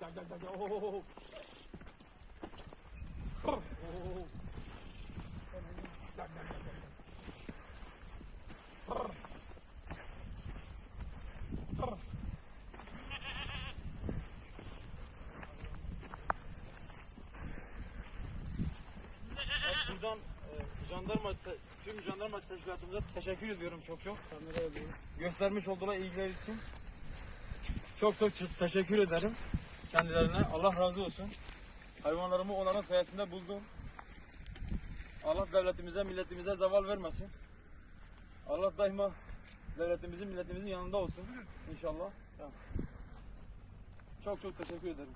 gel gel. Buradan e, jandarma tüm jandarma teşkilatımıza teşekkür ediyorum çok çok. Göstermiş olduğuna ilgileri için. Çok çok teşekkür ederim kendilerine. Allah razı olsun. Hayvanlarımı onların sayesinde buldum. Allah devletimize, milletimize zeval vermesin. Allah daima devletimizin, milletimizin yanında olsun inşallah. Çok çok teşekkür ederim.